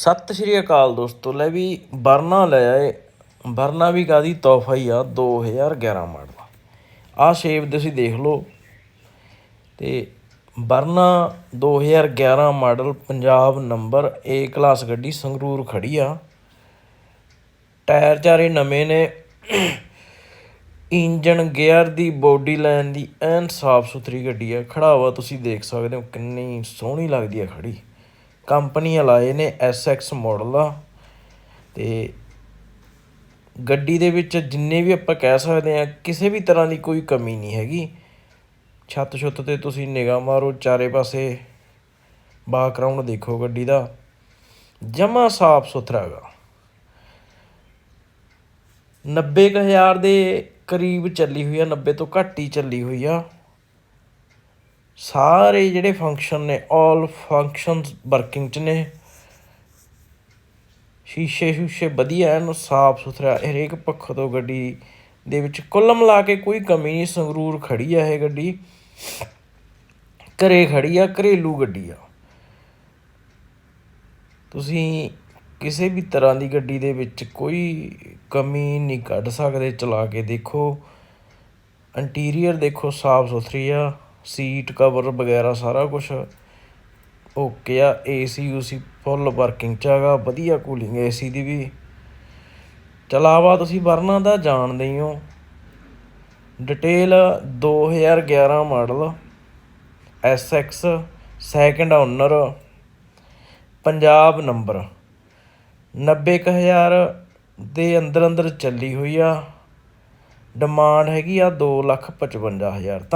ਸਤਿ ਸ਼੍ਰੀ ਅਕਾਲ ਦੋਸਤੋ, ਲੈ ਵੀ ਵਰਨਾ ਲੈ ਆਏ। ਵਰਨਾ ਵੀ ਕਾਦੀ ਤੋਹਫਾ ਹੀ ਆ 2011 ਮਾਡਲ ਆਹ ਸ਼ੇਪ ਤੁਸੀਂ ਦੇਖ ਲਓ। ਤੇ Verna 2011 model, Punjab number A class ਗੱਡੀ, ਸੰਗਰੂਰ ਖੜੀ ਆ। ਟਾਇਰ ਚਾਰੇ ਨਵੇਂ ਨੇ। ਇੰਜਨ ਗੇਅਰ ਦੀ, ਬੋਡੀ ਲਾਈਨ ਦੀ, ਐਨ ਸਾਫ਼ ਸੁਥਰੀ ਗੱਡੀ ਆ। ਖੜਾਵਾ ਤੁਸੀਂ ਦੇਖ ਸਕਦੇ ਹੋ, ਕਿੰਨੀ ਸੋਹਣੀ ਲੱਗਦੀ ਆ ਖੜੀ। ਕੰਪਨੀ ਲਾਏ ਨੇ SX ਮਾਡਲ ਆ। ਤੇ ਗੱਡੀ ਦੇ ਵਿੱਚ ਜਿੰਨੇ ਵੀ ਆਪਾਂ ਕਹਿ ਸਕਦੇ ਆ ਕਿਸੇ ਵੀ ਤਰ੍ਹਾਂ ਦੀ ਕੋਈ ਕਮੀ ਨਹੀਂ ਹੈਗੀ। ਛੱਤ ਛੁੱਤ ਤੇ ਤੁਸੀਂ ਨਿਗਾਹ ਮਾਰੋ, ਚਾਰੇ ਪਾਸੇ ਬੈਕਗ੍ਰਾਉਂਡ ਦੇਖੋ ਗੱਡੀ ਦਾ। ਜਮਾ ਸਾਫ਼ ਸੁਥਰਾ ਹੈਗਾ। 90000 ਦੇ ਕਰੀਬ ਚੱਲੀ ਹੋਈ ਆ 90 ਤੋਂ ਘੱਟ ਹੀ ਚੱਲੀ ਹੋਈ ਆ। ਸਾਰੇ ਜਿਹੜੇ ਫੰਕਸ਼ਨ ਨੇ 올 ਫੰਕਸ਼ਨਸ ਵਰਕਿੰਗ ਚ ਨੇ। ਸ਼ੀਸ਼ੇ ਸ਼ੂਸ਼ੇ ਵਧੀਆ ਐਨ, ਸਾਫ਼ ਸੁਥਰਾ, ਹਰੇਕ ਪੱਖ ਤੋਂ ਗੱਡੀ ਦੇ ਵਿੱਚ ਕੁੱਲ ਮਿਲਾ ਕੇ ਕੋਈ ਕਮੀ ਨਹੀਂ, ਸੰਗਰੂਰ ਖੜੀ ਆ ਇਹ ਗੱਡੀ। ਘਰੇ ਖੜੀ ਆ, ਘਰੇਲੂ ਗੱਡੀ ਆ। ਤੁਸੀਂ ਕਿਸੇ ਵੀ ਤਰ੍ਹਾਂ ਦੀ ਗੱਡੀ ਦੇ ਵਿੱਚ ਕੋਈ ਕਮੀ ਨਹੀਂ ਕੱਢ ਸਕਦੇ, ਚਲਾ ਕੇ ਦੇਖੋ। ਇੰਟੀਰੀਅਰ ਦੇਖੋ, ਸਾਫ਼ ਸੁਥਰੀ ਆ। ਸੀਟ ਕਵਰ ਵਗੈਰਾ ਸਾਰਾ ਕੁਛ। ਓਕੇ ਆ ਏ ਸੀ ਯੂਸੀ ਫੁੱਲ ਵਰਕਿੰਗ ਚ ਹੈਗਾ, ਵਧੀਆ ਕੂਲਿੰਗ ਏ ਸੀ ਦੀ ਵੀ। ਚਲਾਵਾ ਤੁਸੀਂ ਵਰਨਾ ਦਾ ਜਾਣਦੇ ਹੀ ਹੋ। Detail 2011 model SX second owner, Punjab number. 90000 ਦੇ ਅੰਦਰ ਅੰਦਰ ਚੱਲੀ ਹੋਈ ਆ। ਡਿਮਾਂਡ ਹੈਗੀ ਆ 255000